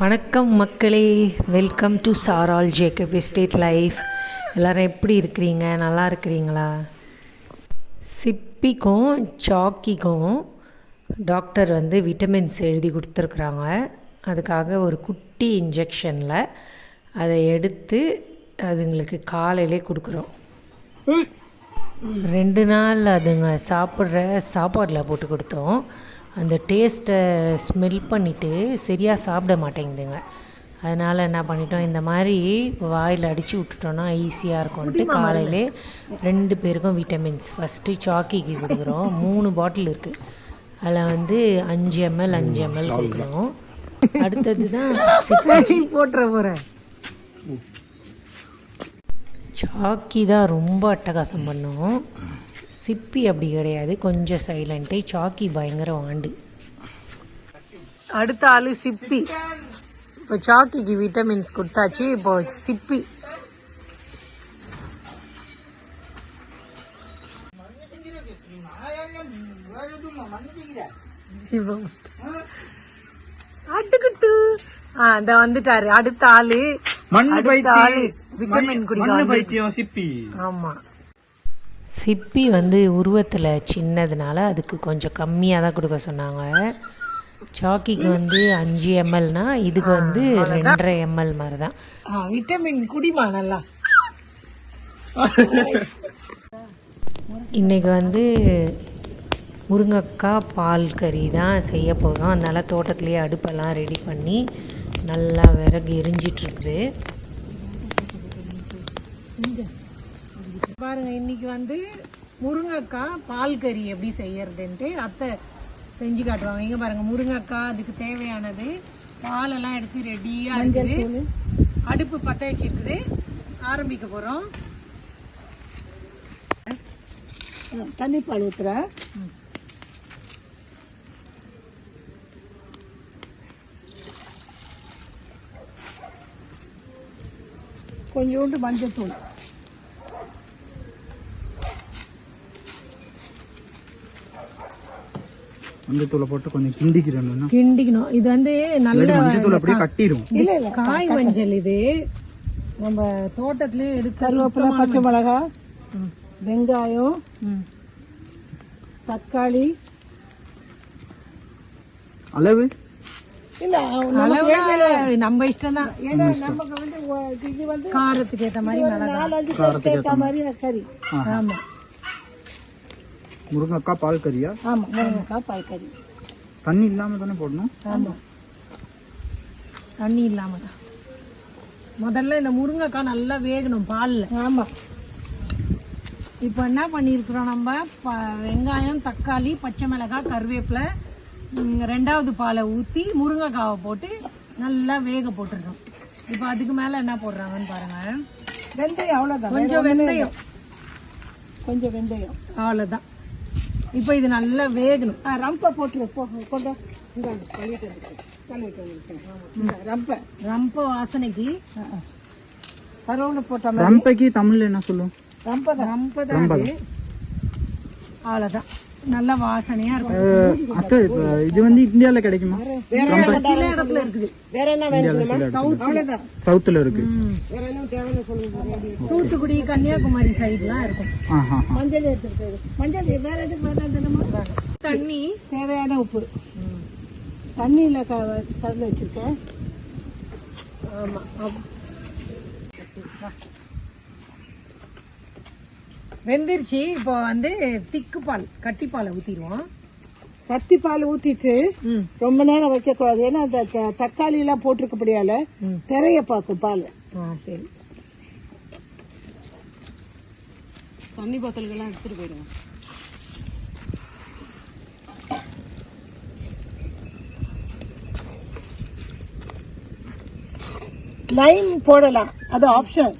வணக்கம் மக்களே. Welcome to சாரால் ஜேக்கப் எஸ்டேட் லைஃப் எல்லோரும் எப்படி இருக்கிறீங்க? நல்லா இருக்கிறீங்களா? சிப்பிக்கும் சாக்கிக்கும் டாக்டர் வந்து விட்டமின்ஸ் எழுதி கொடுத்துருக்குறாங்க. அதுக்காக ஒரு குட்டி இன்ஜெக்ஷனில் அதை எடுத்து அதுங்களுக்கு காலையிலே கொடுக்குறோம். ரெண்டு நாள் அதுங்க சாப்பிட்ற சாப்பாடில் போட்டு கொடுத்தோம். அந்த டேஸ்ட்டை ஸ்மெல் பண்ணிவிட்டு சரியாக சாப்பிட மாட்டேங்குதுங்க. அதனால் என்ன பண்ணிட்டோம் இந்த மாதிரி வாயில் அடித்து விட்டுட்டோன்னா ஈஸியாக இருக்கும்ன்ட்டு காலையிலே ரெண்டு பேருக்கும் விட்டமின்ஸ் ஃபஸ்ட்டு சாக்கிக்கு கொடுக்குறோம். மூணு பாட்டில் இருக்குது அதில் வந்து அஞ்சு எம்எல் அஞ்சு எம்எல் கொடுக்குறோம். அடுத்தது தான் போட்டுற போகிறேன் சாக்கி தான் ரொம்ப அட்டகாசம் பண்ணும். சிப்பி அப்படி கிடையாது. கொஞ்சம் சைலண்ட்டு சாக்கி பயங்கர வாண்டு அடுத்த ஆளு சிப்பி. இப்போ சாக்கிக்கு விட்டமின்ஸ் கொடுத்தாச்சு. இப்போ சிப்பி. ஆ இந்த வந்துட்டாரு. அடுத்த ஆளு. ஆளு பைத்தியம். விட்டமின் குடிக்க மண்ணு வந்து- பைத்தியம் சிப்பி. ஆமாம் சிப்பி வந்து உருவத்தில் சின்னதுனால அதுக்கு கொஞ்சம் கம்மியாக தான் கொடுக்க சொன்னாங்க. சாக்கிக்கு வந்து அஞ்சு எம்எல்னா இதுக்கு வந்து ரெண்டரை எம்எல் மாதிரி தான் விட்டமின் குடிமா நல்லா. இன்னைக்கு வந்து முருங்கக்காய் பால் கறி தான் செய்ய போகிறோம் அதனால் தோட்டத்துலேயே அடுப்பெல்லாம் ரெடி பண்ணி நல்லா விறகு எரிஞ்சிட்ருக்குது பாருங்க இன்னைக்கு வந்து முருங்கைக்காய் பால் கறி எப்படி செய்யறதுன்ட்டு அத்தை செஞ்சு காட்டுவாங்க. இங்க பாருங்க முருங்கைக்காய் அதுக்கு தேவையானது பாலெல்லாம் எடுத்து ரெடியா இருக்குது. அடுப்பு பற்ற வச்சிருக்குது. ஆரம்பிக்க போறோம். தண்ணி பால் ஊத்துற. கொஞ்சோண்டு மஞ்சத்தூள் மஞ்சத்தூளை போட்டு கொஞ்சம் கிண்டிக்கிறேன். கிண்டிக்கணும். இது வந்து நல்ல மஞ்சத்தூள் அப்படியே கட்டிடும் இல்ல இல்ல காய் மஞ்சள் இது. நம்ம தோட்டத்திலேயே எடுக்க கருவேப்பிலை பச்சை மிளகா வெங்காயம். தக்காளி. அளவு? இல்ல அளவுலாம் நம்ம இஷ்டம் தான் ஏன்னா நமக்கு வந்து ஒ- இது வந்து காரத்துக்கு ஏத்த மாதிரி மிளகா நாலஞ்சு பேருக்கு ஏத்த மாதிரி. கறி. ஆமா. முருங்கக்காய் பால் கறியா? ஆமா முருங்கைக்காய் பால் கறி. தண்ணி இல்லாம தானே போடணும்? ஆமா. தண்ணி இல்லாம தான். முதல்ல இந்த முருங்கைக்காய் நல்லா வேகணும் பால்ல. ஆமா. இப்போ என்ன பண்ணியிருக்கிறோம் நம்ம? ப- வெங்காயம் தக்காளி பச்சை மிளகாய் கருவேப்பிலை ரெண்டாவது பாலை ஊற்றி முருங்கைக்காவை போட்டு நல்லா வேக போட்டிருக்கோம். இப்போ அதுக்கு மேலே என்ன போடுறாங்கன்னு பாருங்க. வெந்தயம் அவ்வளவுதான். கொஞ்சம் வெந்தயம். கொஞ்சம் வெந்தயம். அவ்வளோதான் இப்போ இது நல்லா வேகணும். ஆ, ரம்பை போட்டுரு போ கொண்டு ரம்பை ரொம்ப வாசனைக்கு கருவேப்பிலை போட்ட ரம்பைக்கு தமிழ்ல என்ன சொல்லுவோம்? ரம்பை தான். ரொம்ப தான் அவ்வளோதான் நல்ல வாசனையாக இருக்கும். இப்ப இது வந்து இந்தியால கிடைக்குமா? சில இடத்துல இருக்குது. வேற என்ன வேணும் சவுத்துல இருக்கு. வேற என்ன தேவைன்னு சொல்லுங்க. தூத்துக்குடி கன்னியாகுமரி சைட்லாம் இருக்கும். ஆஹா மஞ்சள் எடுத்துருக்கு மஞ்சள் வேற எதுக்கு வேண்டாம் தண்ணி தேவையான உப்பு. தண்ணியில் க கலந்து வச்சிருக்கேன். ஆமாம் வெந்துருச்சு. இப்போ வந்து திக்கு பால் கட்டி பாலை ஊற்றிடுவோம் கத்தி பால் ஊத்திட்டு ம். ரொம்ப நேரம் வைக்க கூடாது ஏன்னா அந்த த- தக்காளி எல்லாம் போட்டிருக்கப்படியால திரைய பார்க்கும் பால். ஆ சரி. தண்ணி பாத்திரங்கள்லாம் எடுத்துட்டு போயிடுவோம் லைம் போடலாம். அது ஆப்ஷன்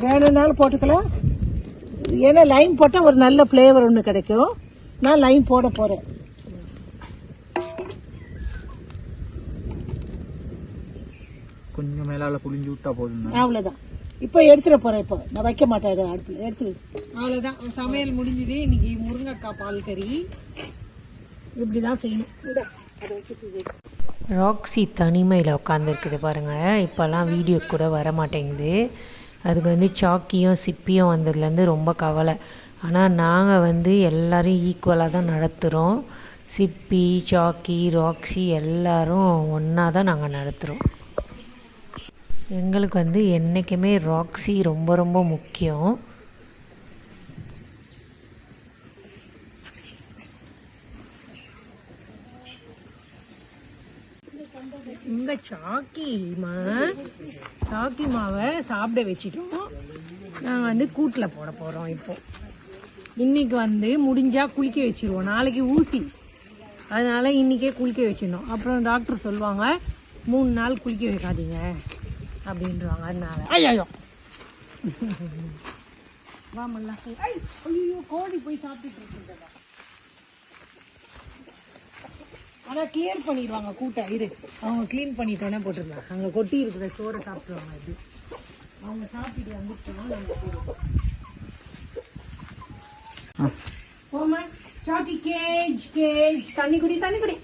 வேணும்னாலும் போட்டுக்கலாம். ஏன்னா லைம் போட்டா ஒரு நல்ல ஃப்ளேவர் ஒன்று கிடைக்கும். நான் லைம் போட போறேன். கொஞ்சம் மேலால புளிஞ்சு விட்டா போதும் அவ்வளவுதான். இப்போ எடுத்துட போறேன் இப்போ. நான் வைக்க மாட்டேன் அடுப்பில். எடுத்து அவ்வளோதான் சமையல் முடிஞ்சுது. இன்னைக்கு முருங்கைக்காய் பால் கறி. இப்படி தான் செய்யணும் அதை. ராக்ஸி தனிமையில் உட்காந்துருக்குது பாருங்கள் இப்போல்லாம் வீடியோ கூட வர மாட்டேங்குது அதுக்கு வந்து சாக்கியும் சிப்பியும் வந்ததுலேருந்து ரொம்ப கவலை. ஆனால் நாங்கள் வந்து எல்லோரும் ஈக்குவலாக தான் நடத்துகிறோம் சிப்பி சாக்கி ராக்ஸி எல்லோரும் ஒன்றா தான் நாங்கள் நடத்துகிறோம் எங்களுக்கு வந்து என்றைக்குமே ராக்ஸி ரொம்ப ரொம்ப முக்கியம். உங்கள் சாக்கி மா. சாக்கி மாவை சாப்பிட வச்சிட்டோம். நாங்கள் வந்து கூட்டில் போட போகிறோம் இப்போ. இன்னைக்கு வந்து முடிஞ்சா குளிக்க வச்சிருவோம். நாளைக்கு ஊசி. அதனால இன்னைக்கே குளிக்க வச்சிடணும். அப்புறம் டாக்டர் சொல்லுவாங்க மூணு நாள் குளிக்க வைக்காதீங்க. அப்படின்றவாங்க அதனால. ஐயோ வாமல்லா ஐயோ கோழி போய் சாப்பிட்டுட்டு இருக்குன்றதா ஆனால் கிளியர் பண்ணிடுவாங்க கூட்டம் இரு. அவங்க க்ளீன் பண்ணிட்டோன்னே போட்டிருந்தாங்க அங்கே கொட்டி இருக்கிற சோறை சாப்பிடுவாங்க இது. அவங்க சாப்பிட்டு வந்துட்டோம்னா நம்ம போடுவோம். போமா சாக்கி கேஜ் கேஜ் தண்ணி குடி தண்ணி குடி.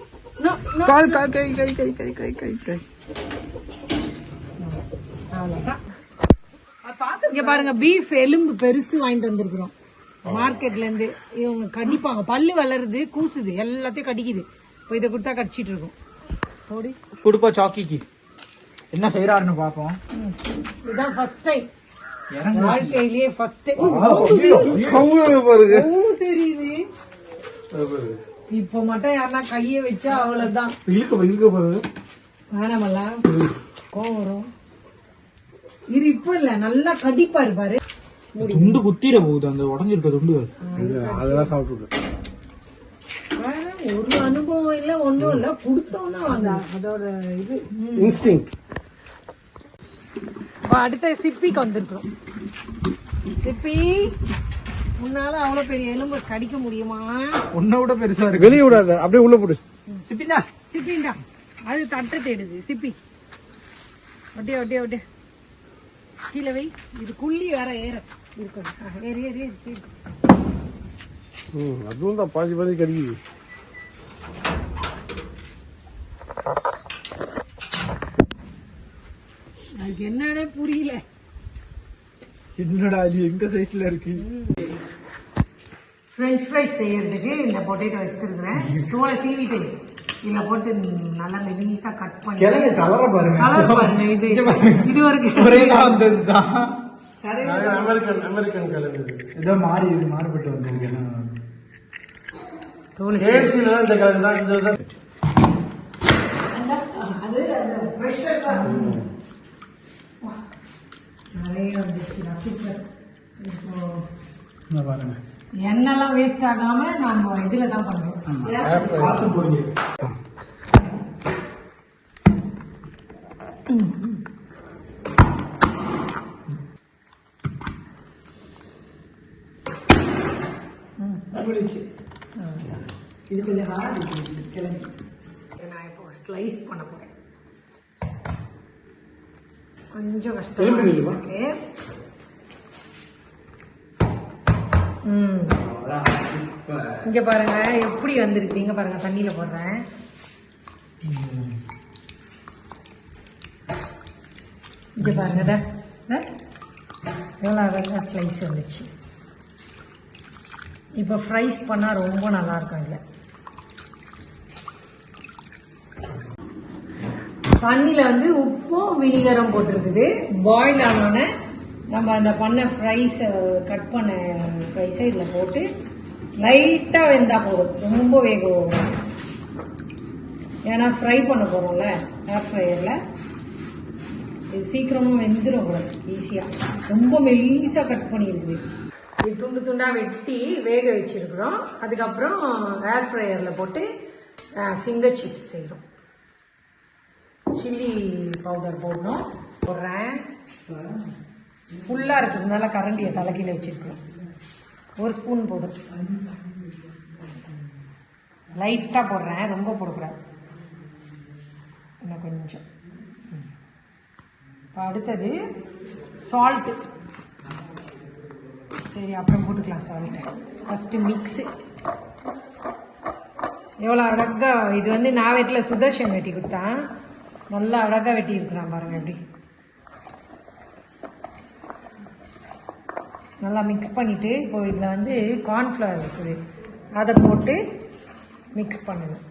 கால் கால் கை கை கை கை கை கை கை. இங்க பாருங்க பீஃப் எலும்பு பெருசு வாங்கிட்டு வந்திருக்கிறோம். மார்க்கெட்ல இருந்து இவங்க கடிப்பாங்க பல்லு வளருது கூசுது. எல்லாத்தையும் கடிக்குது. இப்போ இதை கொடுத்தா கடிச்சிட்டு இருக்கும். ஓடி கொடுப்பா சாக்கிக்கு. என்ன செய்யறாருன்னு பாப்போம். இதுதான் ஃபர்ஸ்ட் டைம் வாழ்க்கையிலேயே ஃபர்ஸ்ட் டைம் பாருங்க. தெரியுது. இப்போ மட்டும் யாருன்னா கையை வச்சா அவ்வளவுதான். இழுக்க இழுக்க பாருங்க வேணாமல்ல கோவம் வரும். இது இப்ப இல்ல. நல்லா கடிப்பாரு பாரு. துண்டு குத்திர போகுது. அந்த உடஞ்சிருக்க துண்டுகள் அதெல்லாம் வேணாம், ஒரு அனுபவம் இல்ல ஒண்ணும் இல்ல. கொடுத்தோன்னா வாங்க அதோட இது. இன்ஸ்டிங் அடுத்த சிப்பிக்கு வந்திருக்கிறோம். சிப்பி உன்னால அவ்வளவு பெரிய எலும்பு கடிக்க முடியுமா? உன்னை விட பெருசா இருக்கு. வெளியே விடாத அப்படியே உள்ள போடு. சிப்பிந்தா. சிப்பிண்டா அது தட்டை தேடுது சிப்பி. ஒட்டியா ஒட்டியா ஒட்டியா கீழே வை. இது குள்ளி வேற ஏற. இருக்கணும் ஆ, ஏறு ஏறு ஏறு ஏறு. ம் அதுவும் தான் பாதி பாதி கடிக்குது. என்னன்னே புரியல. என்னடா இது? எங்க சைஸ்ல இருக்கு? ஃப்ரெஞ்ச் ஃப்ரைஸ் செய்யறதுக்கு இந்த பொட்டேட்டோ எடுத்துருக்கிறேன். தோலை சீவிட்டு இதில் போட்டு நல்லா மெலிசா கட் பண்ணி கிழங்கு கலர பாருங்க. கலர் பாருங்க இது. இது ஒரு ஒரே வந்ததுதான் அமெரிக்கன் அமெரிக்கன் கலந்தது ஏதோ மாறி மாறுபட்டு வந்திருக்கு. தோலை கேஎஃப்சில இந்த கலந்து தான். இதுதான் நிறைய வந்துச்சு. இப்போ பாருங்க. எண்ணெய்லாம் வேஸ்ட் ஆகாம நம்ம இதுல தான் போடுங்க. இது கொஞ்சம் ஹார்ட் கிழங்கு நான் இப்போ ஸ்லைஸ் பண்ண போறேன். கொஞ்சம் திரும்பி கஷ்டமா நில்லுமா. இருக்கு ம் இங்க பாருங்க எப்படி வந்திருக்கு இங்க பாருங்க தண்ணியில போடுறேன். இங்க பாருங்க. எவ்வளோ அழகாக ஸ்லைஸ் வந்துச்சு. இப்போ ஃப்ரைஸ் பண்ணால் ரொம்ப நல்லா இருக்கும் இதில். தண்ணியில் வந்து உப்பும் வினிகரும் போட்டிருக்குது. பாயில் ஆனோடனே நம்ம அந்த பண்ண ஃப்ரைஸை கட் பண்ண ஃப்ரைஸை இதில் போட்டு லைட்டாக வெந்தால் போதும். ரொம்ப வேக விடணும். ஏன்னா ஃப்ரை பண்ண போகிறோம்ல ஏர் ஃப்ரையரில் இது சீக்கிரமாக வெந்துடும் உங்களுக்கு ஈஸியாக ரொம்ப மெலிசாக கட் பண்ணியிருக்குது இது துண்டு துண்டாக வெட்டி வேக வச்சுருக்குறோம். அதுக்கப்புறம் ஏர் ஃப்ரையரில் போட்டு ஃபிங்கர் சிப்ஸ் செய்கிறோம் சில்லி பவுடர் போடணும். போடுறேன். ஃபுல்லாக இருக்கிறதுனால கரண்டியை தலைக்கீழே வச்சுருக்கோம் ஒரு ஸ்பூன் போதும். லைட்டாக போடுறேன். ரொம்ப போடக்கூடாது. இன்னும் கொஞ்சம். இப்போ அடுத்தது சால்ட்டு சரி அப்புறம் போட்டுக்கலாம் சால்ட்டு ஃபஸ்ட்டு மிக்ஸு எவ்வளோ அழகாக இது வந்து நான் வீட்டில் சுதர்ஷன் வெட்டி கொடுத்தான். நல்லா அழகா வெட்டி இருக்கிறான் பாருங்க எப்படி. நல்லா மிக்ஸ் பண்ணிட்டு இப்போ இதில் வந்து கார்ன்ஃப்ளவர் இருக்குது. அதை போட்டு மிக்ஸ் பண்ணணும்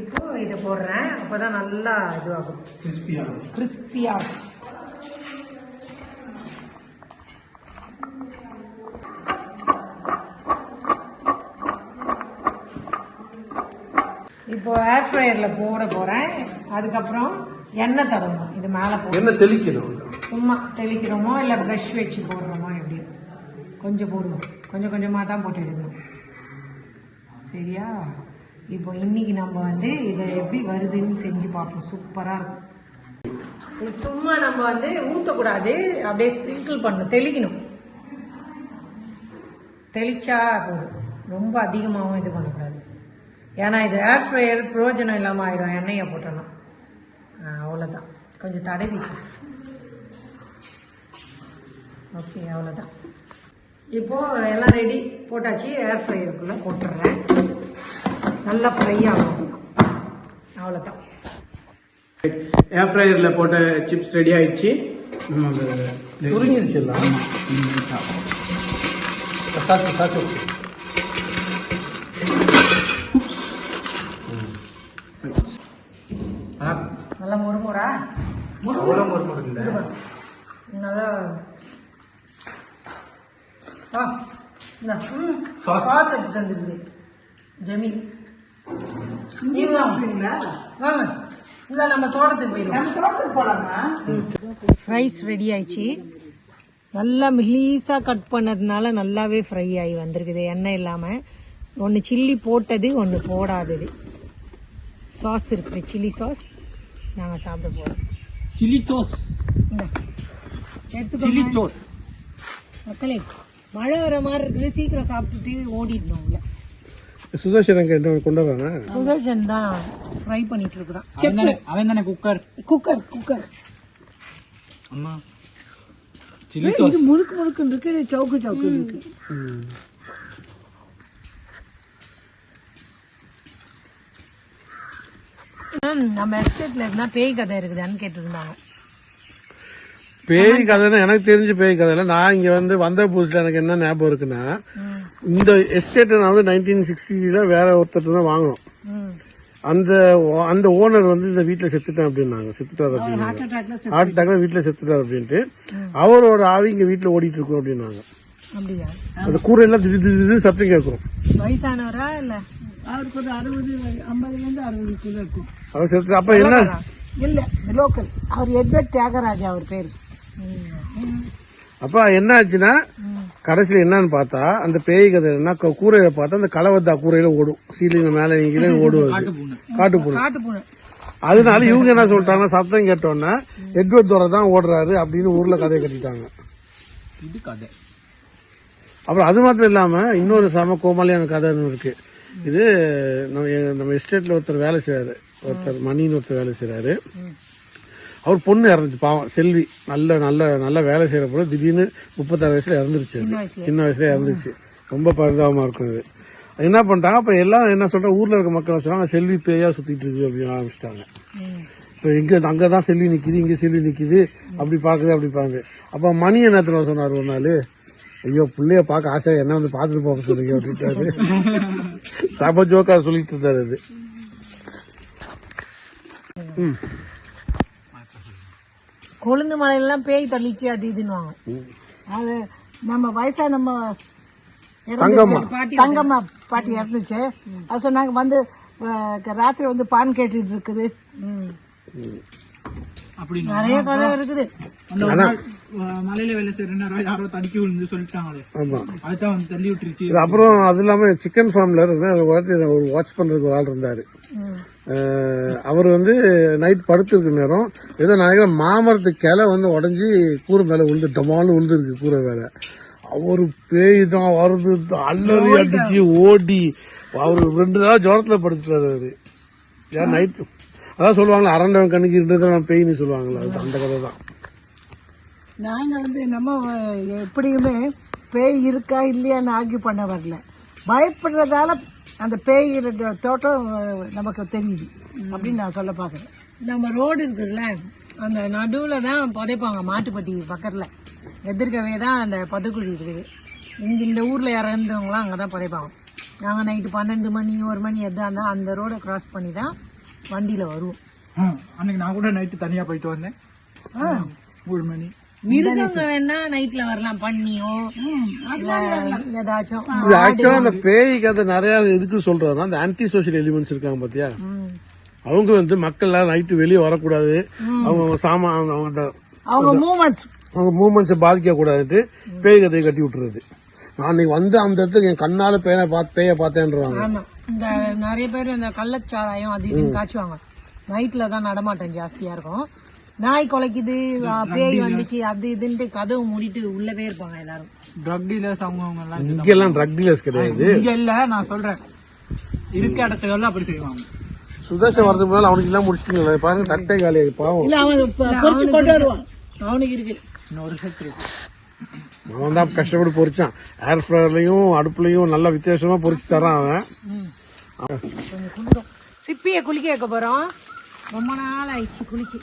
இப்போ இதை போடுறேன். அப்போ தான் நல்லா இதுவாகும். கிறிஸ்பியாக கிறிஸ்பியாக இப்போ ஏர் ஃப்ரையரில் போட போகிறேன் அதுக்கப்புறம் எண்ணெய் தடவணும். இது மேலே போ என்ன தெளிக்கணும். சும்மா தெளிக்கிறோமோ இல்லை ப்ரஷ் வச்சு போடுறோமோ எப்படி? கொஞ்சம் போடுவோம் கொஞ்சம் கொஞ்சமாக தான் போட்டு எடுக்கணும். சரியா? இப்போ இன்னைக்கு நம்ம வந்து இதை எப்படி வருதுன்னு செஞ்சு பார்ப்போம். சூப்பராக இருக்கும். இது சும்மா நம்ம வந்து ஊற்றக்கூடாது அப்படியே ஸ்ப்ரிங்கிள் பண்ணணும். தெளிக்கணும். தெளிச்சா போதும். ரொம்ப அதிகமாகவும் இது பண்ணக்கூடாது. ஏன்னா இது ஏர் ஃப்ரையர் பிரயோஜனம் இல்லாமல் ஆயிடும் எண்ணெயை போட்டோன்னா அவ்வளோதான் கொஞ்சம் தடவி. ஓகே அவ்வளோதான் இப்போது எல்லாம் ரெடி போட்டாச்சு ஏர் ஃப்ரையருக்குள்ளே போட்டுடுறேன் நல்லா ஃப்ரை ஆகும் அவ்வளோதான் ஏர் ஃப்ரையரில் போட்ட சிப்ஸ் ரெடி ஆயிடுச்சு. சுருங்கிருச்சு எல்லாம். சாச்சு சாச்சு நல்லா ஆ. சாஸ் வந்துருக்குது ஜமீன் இல்லை நம்ம தோட்டத்துக்கு போயிடுவோம். ஃப்ரைஸ் ரெடி ஆயிடுச்சு. நல்லா மெலீஸாக கட் பண்ணதுனால நல்லாவே ஃப்ரை ஆகி வந்திருக்குது. எண்ணெய் இல்லாமல் ஒன்று சில்லி போட்டது ஒன்று போடாதது. சாஸ் இருக்குது சில்லி சாஸ் நாங்கள் சாப்பிட போகிறோம் சில்லி சோஸ். Chilli sous. மக்களே மழை வர மாதிரி இருக்குது. சீக்கிரம் சாப்பிட்டுட்டு ஓடிடணும் உள்ள. சுதர்ஷன் அங்கே என்ன கொண்டு வராங்க சுதர்ஷன் தான் ஃப்ரை பண்ணிட்டு இருக்கிறான். அவன் தானே அவன் தானே குக்கர் குக்கர் குக்கர் அம்மா சில்லி இது சோஸ். முறுக்கு முறுக்குன்னு இருக்கு இது சவுக்கு சவுக்கு இருக்கு? நம்ம எஸ்டேட்ல இருந்தா பேய் கதை இருக்குதான்னு கேட்டிருந்தாங்க. பேய் கதைன்னா எனக்கு தெரிஞ்ச பேய் கதை இல்லை. நான் இங்க வந்து வந்த புதுசுல எனக்கு என்ன ஞாபகம் இருக்குன்னா இந்த எஸ்டேட்டை நான் வந்து நைன்டீன் சிக்ஸ்டில வேற ஒருத்தர் தான் வாங்கினோம். அந்த அந்த ஓனர் வந்து இந்த வீட்டுல செத்துட்டேன் அப்படின்னாங்க. செத்துட்டாரு அப்படின்னாங்க. ஹார்ட் அட்டாக்ல வீட்டுல செத்துட்டாரு அப்படின்ட்டு அவரோட ஆவி இங்க வீட்டுல ஓடிட்டு இருக்கும் அப்படின்னாங்க அந்த கூரையெல்லாம் திடீர் திடீர்னு சத்தம் கேட்கும். வயசானவரா இல்ல? அவருக்கு ஒரு அறுபது ஐம்பதுல இருந்து அறுபதுக்குள்ள இருக்கும். அவர் செத்து அப்ப என்ன? இல்ல லோக்கல். அவர் எட்வர்ட் தியாகராஜா அவர் பேரு? அப்ப என்ன ஆச்சுன்னா கடைசியில என்னன்னு பார்த்தா அந்த பேய் கதை என்ன கூரையில பார்த்தா அந்த கலவத்தா கூரையில ஓடும். சீலிங்க மேல அது. பூனை காட்டு பூனை அதனால இவங்க என்ன சொல்லிட்டாங்கன்னா சத்தம் கேட்டோன்னா எட்வர்ட் துறை தான் ஓடுறாரு அப்படின்னு ஊர்ல கதையை கட்டிட்டாங்க. அப்புறம் அது மாத்திரம் இல்லாம இன்னொரு சம கோமாளியான கதை இருக்கு. இது நம்ம நம்ம எஸ்டேட்ல ஒருத்தர் வேலை செய்யறாரு ஒருத்தர் மணின்னு ஒருத்தர் வேலை செய்யறாரு அவர் பொண்ணு இறந்துச்சு பாவம். செல்வி நல்ல நல்ல நல்ல வேலை செய்யற பொண்ணு. திடீர்னு முப்பத்தாறு வயசுல இறந்துருச்சு. சின்ன வயசுல இறந்துச்சு ரொம்ப பரிதாபமா இருக்கும் அது. என்ன பண்ணிட்டாங்க அப்ப எல்லாம் என்ன சொல்றாங்க? ஊர்ல இருக்க மக்கள் சொல்றாங்க செல்வி பேயா சுத்திட்டு இருக்கு அப்படின்னு ஆரம்பிச்சிட்டாங்க. இப்போ எங்க அங்கதான் செல்வி நிக்குது இங்க செல்வி நிக்குது. அப்படி பாக்குது அப்படி பாக்குது. அப்ப மணி என்ன சொன்னார் ஒரு நாள்? ஐயோ பிள்ளைய பார்க்க ஆசை என்ன வந்து பார்த்துட்டு போக சொல்லுங்க அப்படின்ட்டாரு. சாப்பா ஜோக்கா சொல்லிட்டு இருந்தாரு அது. கொழுந்து மலையெல்லாம் பேய் தள்ளிச்சு அது இதுன்னுவாங்க. அது நம்ம வயசா நம்ம தங்கம்மா. தங்கம்மா பாட்டி இறந்துச்சு. அது சொன்னாங்க வந்து ராத்திரி வந்து பான் கேட்டுட்டு இருக்குது. அப்படின்னு நிறைய கதை இருக்குது. அந்த ஒரு நாள் அஹ், மலையில வேலை செய்யற யாரோ தடுக்கி விழுந்து சொல்லிட்டாங்களே. ஆமா. அதுதான் வந்து தள்ளி விட்டுருச்சு. இது அப்புறம் அது இல்லாம சிக்கன் ஃபார்ம்ல இருந்து ஒரு வாட்டி ஒரு வாட்ச் பண்றதுக்கு ஒரு ஆள் இருந்தாரு. அவர் வந்து நைட் படுத்திருக்க நேரம் ஏதோ நினைக்கிறேன் மாமரத்து கிளை வந்து உடஞ்சி கூரை மேல விழுந்து டமாலும் விழுந்துருக்கு கூரை மேல. அவரு பேய் தான் வருது அல்லறி அடிச்சு ஓடி அவரு ரெண்டு நாள் ஜுரத்துல படுத்துட்டாரு அவரு. ஏன் நைட் அதான் சொல்லுவாங்களா அரண்டவன் கண்ணுக்கு இருந்தது பேய்னு சொல்லுவாங்களா அது அந்த கதை தான். நாங்க வந்து நம்ம எப்படியுமே பேய் இருக்கா இல்லையான்னு ஆர்கியூ பண்ண வரல. பயப்படுறதால அந்த பேய் இருக்க தோட்டம் நமக்கு தெரியுது அப்படின்னு நான் சொல்ல பார்க்குறேன். நம்ம ரோடு இருக்குல்ல அந்த நடுவில் தான் புதைப்பாங்க மாட்டுப்பட்டி பக்கத்தில். எதிர்க்கவே தான் அந்த பதுக்குழி இருக்குது. இங்கே இந்த ஊரில் இறந்தவங்களாம் அங்கே தான் புதைப்பாங்க. நாங்கள் நைட்டு பன்னெண்டு மணி ஒரு மணி எதா இருந்தால் அந்த ரோடை கிராஸ் பண்ணி தான் வண்டியில் வருவோம். அன்னைக்கு நான் கூட நைட்டு தனியா போயிட்டு வந்தேன். மூணு மணி. மிருகங்க வேணா நைட்டில் வரலாம் பண்ணியோ. ஏதாச்சும். இது ஆக்சுவலா அந்த பேய் கதை நிறைய எதுக்கு சொல்றாருன்னா அந்த ஆன்டி சோஷியல் எலிமெண்ட்ஸ் இருக்காங்க பாத்தியா? அவங்க வந்து மக்கள் எல்லாம் நைட்டு வெளியே வரக்கூடாது. அவங்க சாமா அவங்க அவங்க அந்த- அவங்க மூமெண்ட்ஸ் அவங்க மூமெண்ட்ஸை பாதிக்க கூடாதுன்ட்டு பேய் கதையை கட்டி விட்டுறது. நான் அன்னைக்கு வந்து அந்த இடத்துக்கு என் கண்ணால பேனை பார்த்து பேய பார்த்தேன்றாங்க. ஆமா. இந்த நிறைய பேர் இந்த கள்ளச்சாராயம் அது இதுன்னு காய்ச்சுவாங்க. நைட்ல தான் நடமாட்டம் ஜாஸ்தியா இருக்கும். நாய் குலைக்குது பேய் வந்துச்சு அது இதுன்ட்டு கதவு மூடிட்டு உள்ள போயிருப்பாங்க எல்லாரும். ட்ரக் டீலர்ஸ் அவங்க எல்லாம் இங்கெல்லாம் ட்ரக் டீலர்ஸ் கிடையாது இங்க இல்ல நான் சொல்றேன். இருக்க இடத்துல எல்லாம் அப்படி செய்வாங்க. சுதர்ஷன் வரதுக்கு முன்னால அவனுக்கு எல்லாம் முடிச்சிட்டீங்களா பாருங்க தட்டை காலியாகி பாவம். இல்ல அவன் பொறிச்சு கொண்டு வருவான் அவனுக்கு இருக்கு. இன்னொரு செட் இருக்கு அவன் தான் கஷ்டப்பட்டு பொறிச்சான். ஏர் ஃப்ரையர்லயும் அடுப்புலயும் நல்லா வித்தியாசமா பொறிச்சு தரான் அவன். சிப்பிய குளிக்க வைக்க போறோம். ரொம்ப நாள் ஆயிடுச்சு குளிச்சு.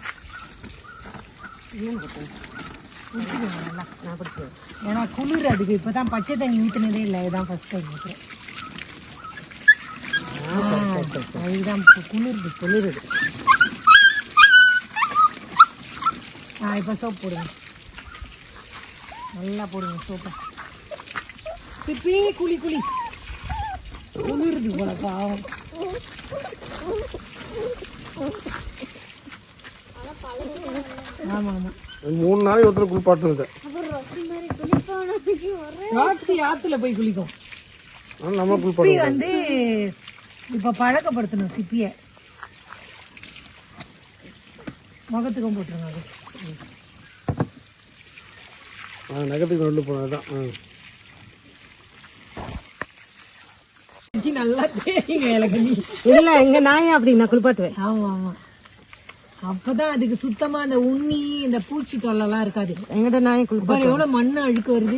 நல்லா. நான் ஏன்னா குளிர் அதுக்கு. இப்பதான் பச்சை தண்ணி ஊத்துனதே இல்லை. இதுதான் ஃபர்ஸ்ட் டைம் ஊற்றுறேன் ஆ, இதுதான் இப்ப குளிருது குளிருது நான் இப்போ சோப் போடுவேன் நல்லா போடுங்க சோப்பை சிப்பி குளி குளி குளிருது போல பாவம். ஆமா ஆமா. மூணு நாளைக்கு ஒருத்தர் குளிப்பாட்டு ராக்ஸி ஆத்துல போய் குளிக்கும். நம்ம சிப்பி குளிப்பாட்டு வந்து இப்ப பழக்கப்படுத்தணும் சிப்பிய. முகத்துக்கும் போட்டுருங்க அது. நகத்துக்கு போனதுதான் ஆ. வச்சு நல்லா தேய்ங்க இலக்கணி இல்ல எங்க நாயும் அப்படி நான் குளிப்பாட்டுவேன். ஆமா ஆமா. அப்பதான் அதுக்கு சுத்தமா அந்த உண்ணி இந்த பூச்சி தொல்லைலாம் இருக்காது. எங்கிட்ட நாயும் குளிப்பா பாரு எவ்வளவு மண்ணு அழுக்கு வருது.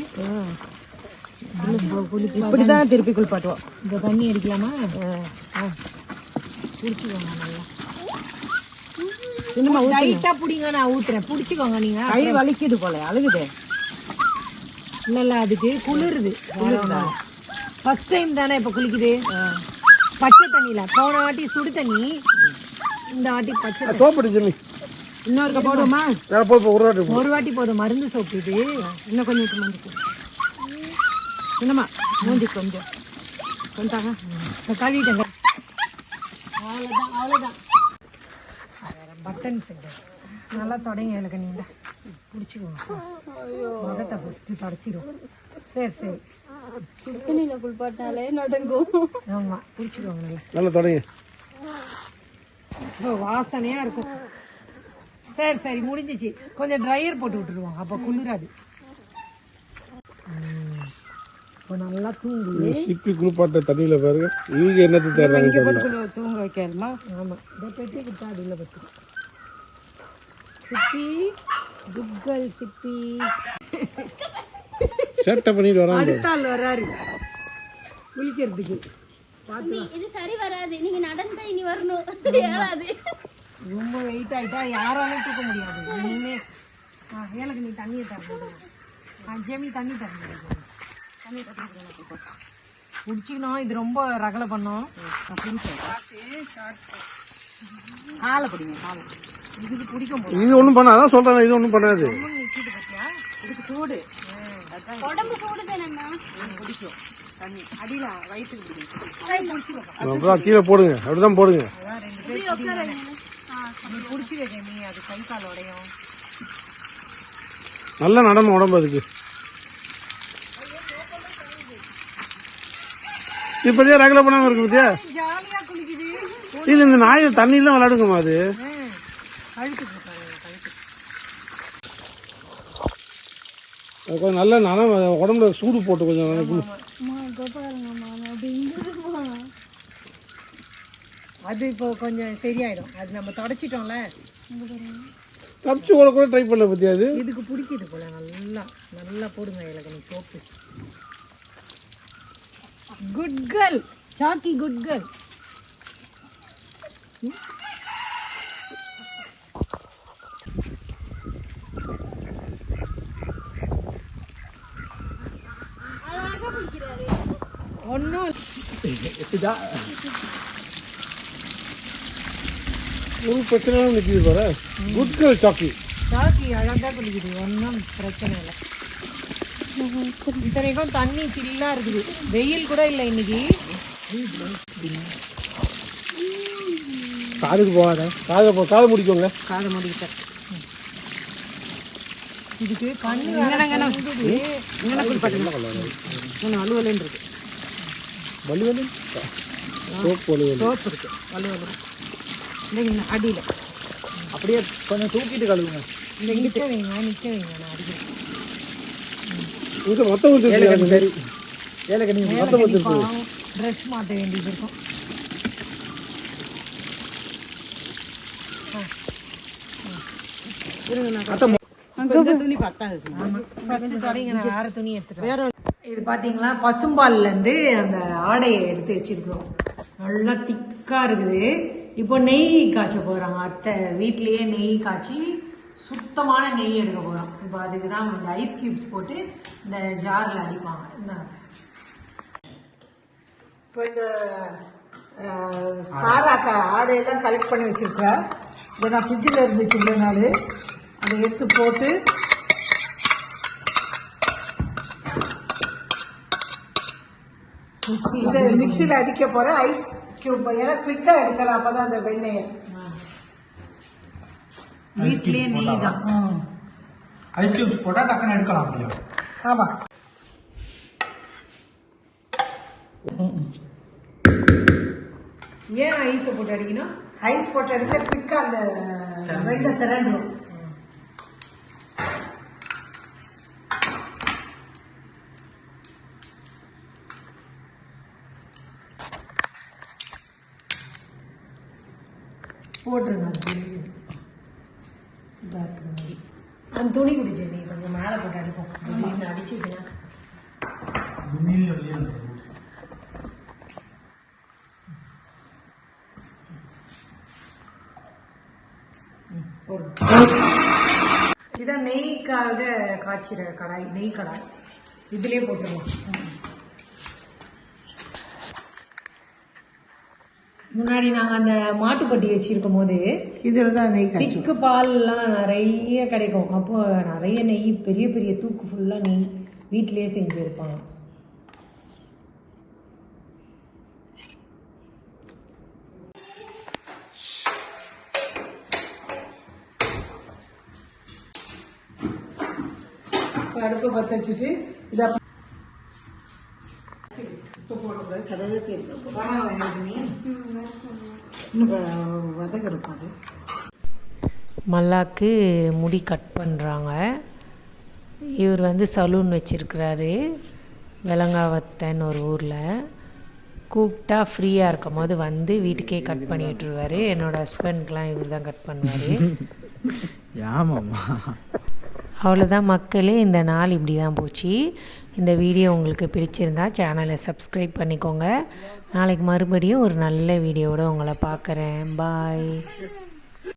இப்படிதான் திருப்பி குளிப்பாட்டுவோம். இந்த தண்ணி அடிக்கலாமா? புடிச்சுக்கோங்க நல்லா. இன்னுமா லைட்டா புடிங்க நான் ஊத்துறேன். புடிச்சுக்கோங்க நீங்க. கை வலிக்குது போல அழுகுது. இல்ல இல்ல அதுக்கு குளிருது. ஃபர்ஸ்ட் டைம் தானே இப்ப குளிக்குது? பச்சை தண்ணியில. போன வாட்டி சுடு தண்ணி இந்த வாட்டி பச்சை. சோப்பு அடி ஜெமி இன்னொருக்க போடுவோமா? வேற போய் ஒரு வாட்டி. ஒரு வாட்டி போதும் மருந்து சோப்பு இது. இன்னும் கொஞ்சம் விட்டு மஞ்சள் என்னம்மா? மூஞ்சி கொஞ்சம். கொஞ்சாங்க இப்ப கழுவிட்டேங்க. அவ்வளோதான் அவ்வளோதான் பட்டன் செஞ்சேன் நல்லா தொடங்க எனக்கு நீங்க பிடிச்சிக்கோங்க ஃபஸ்ட்டு தொடச்சிடும் சரி சரி. குளிப்பாட்டினாலே நடங்கும். ஆமா பிடிச்சிக்கோங்க நல்லா. நல்லா தொடங்க. இப்போ வாசனையா இருக்கும். சரி சரி முடிஞ்சிச்சு. கொஞ்சம் ட்ரையர் போட்டு விட்டுருவோம். அப்போ குளிராது. இப்போ நல்லா தூங்கு. சிப்பி குளிப்பாட்ட தண்ணியில பாருங்க. இவங்க என்னத்தை தேடுறாங்க தூங்க வைக்கணுமா? ஆமா. இதை பெட்டி கொடுத்தா பத்து சிப்பி குட்கல் சிப்பி. சேட்டை பண்ணிட்டு வராங்க. அடுத்த ஆள் வர்றாரு குளிக்கிறதுக்கு இது சரி வராது. நீங்க நடந்தா இனி வரணும். ஏழாது ரொம்ப வெயிட் ஆயிட்டா யாராலும் தூக்க முடியாது. இனிமே ஆ ஏழுக்கு நீ தண்ணியை ஆ ஜெமி தண்ணி தரணும். தண்ணி குடிச்சிக்கணும் இது ரொம்ப ரகலை பண்ணோம். அப்படின்னு காலை பிடிங்க காலை இது ஒண்ணும் பண்ணாது. அதான் சொல்றேன் இது ஒண்ணும் பண்ணாது. சூடு. உடம்பு பிடிக்கும். அப்படிதான் கீழே போடுங்க. அப்படிதான் போடுங்க. நல்ல நடனம் உடம்பு அதுக்கு. இப்பதே ரகலை பண்ணாம இருக்கு பத்தியா? ஜாலியா குளிக்குது. இல்ல இந்த நாய் தண்ணியில தான் விளையாடுங்கம்மா அது. அது கொஞ்சம் நல்ல நனம் உடம்புல சூடு போட்டு கொஞ்சம் குளு. அது இப்போ கொஞ்சம் சரியாயிடும். அது நம்ம தொடச்சிட்டோம்ல. தப்பிச்சு ஓட கூட ட்ரை பண்ணல பத்தியா அது? இதுக்கு பிடிக்குது போல நல்லா நல்லா போடுங்க இலக்கணி சோப்பு. குட் கேர்ள் சாக்கி குட் கேர்ள் அழகா பிடிக்கிறாரு ஒன்றும் ஒரு பிரச்சனை நிற்கிது பாரு குட் கேர்ள் சாக்கி சாக்கி அழகாக குளிக்குது ஒன்றும் பிரச்சனை இல்லை இத்தனைக்கும் தண்ணி சில்லாக இருக்குது வெயில் கூட இல்லை இன்னைக்கு காதுக்கு போகாத. காதை போ காதை முடிக்கோங்க. காதை முடிக்கிட்டேன் இதுக்கு கண்ணு அலுவலன் இருக்கு வலி வந்து சோப் வலி வந்து சோப்பு இருக்கு. அலுவலன் இந்த அடியில். அப்படியே கொஞ்சம் தூக்கிட்டு கழுவுங்க. நிற்க வைங்க நிற்க வைங்க நான் அடிக்கிறேன். இங்கே மொத்தம் வந்து சரி. ஏலக்க நீங்க ட்ரெஸ் மாட்ட வேண்டியது இருக்கும். தொடங்கி நான் துணி வேற இது பாத்தீங்களா? பசும்பால்ல இருந்து அந்த ஆடையை எடுத்து வச்சிருக்கிறோம். நல்லா திக்கா இருக்குது. இப்போ நெய் காய்ச்ச போறாங்க அத்தை வீட்லயே நெய் காய்ச்சி சுத்தமான நெய் எடுக்க போறோம். இப்போ அதுக்கு தான் இந்த ஐஸ் கியூப்ஸ் போட்டு இந்த ஜார்ல அடிப்பாங்க. இந்த இப்போ இந்த சாராக்கா ஆடையெல்லாம் கலெக்ட் பண்ணி வச்சிருக்கேன். இதை நான் ஃப்ரிட்ஜில் இருந்துச்சு இல்லை நாள் அதை எடுத்து போட்டு இதை மிக்சியில் அடிக்க போகிறேன் ஐஸ் கியூப் ஏன்னா குயிக்காக எடுக்கலாம். அப்போ தான் அந்த வெண்ணெயை. வீட்லயே நெய் தான் ஐஸ் கியூப்ஸ் போட்டா டக்குன்னு எடுக்கலாம் அப்படியா. ஆமாம் ஏன் ஐஸை போட்டு அடிக்கணும்? ஐஸ் போட்டு அடிச்சா குயிக்காக அந்த வெண்ணெய் திரண்டும் போட்டுருங்க அது தெரியுது இதாக மாதிரி அந்த துணி பிடிச்சி நீ கொஞ்சம் மேலே போட்டு அடிப்போம். திடீர்னு அடிச்சுக்கலாம் இதான் நெய்க்காக காய்ச்சிற கடாய் நெய் கடாய். இதுலயே போட்டுருவோம். முன்னாடி நாங்கள் அந்த மாட்டுப்பட்டி வச்சிருக்கும் போது இதில் தான் நெய் திக்கு பால்லாம் நிறைய கிடைக்கும். அப்போ நிறைய நெய் பெரிய பெரிய தூக்கு ஃபுல்லாக நெய் வீட்டிலேயே செஞ்சு இருப்பாங்க. இப்போ அடுப்பை பற்ற வச்சுட்டு இதை போடக்கூடாது கடையில் சேர்க்கணும் இன்னும் வ- வதக்கணும் அது மல்லாக்கு முடி கட் பண்ணுறாங்க இவர் வந்து சலூன் வச்சிருக்கிறாரு. வெலங்காவத்தன்னு ஒரு ஊரில். கூப்பிட்டா ஃப்ரீயாக இருக்கும் போது வந்து வீட்டுக்கே கட் பண்ணி விட்டுருவாரு என்னோட ஹஸ்பண்ட்க்கெலாம் இவர் தான் கட் பண்ணுவார். ஆமாம்மா அவ்வளோதான் மக்களே இந்த நாள் இப்படி தான் போச்சு. இந்த வீடியோ உங்களுக்கு பிடிச்சிருந்தா சேனலை சப்ஸ்கிரைப் பண்ணிக்கோங்க. நாளைக்கு மறுபடியும் ஒரு நல்ல வீடியோவோட உங்களை பார்க்குறேன். பாய்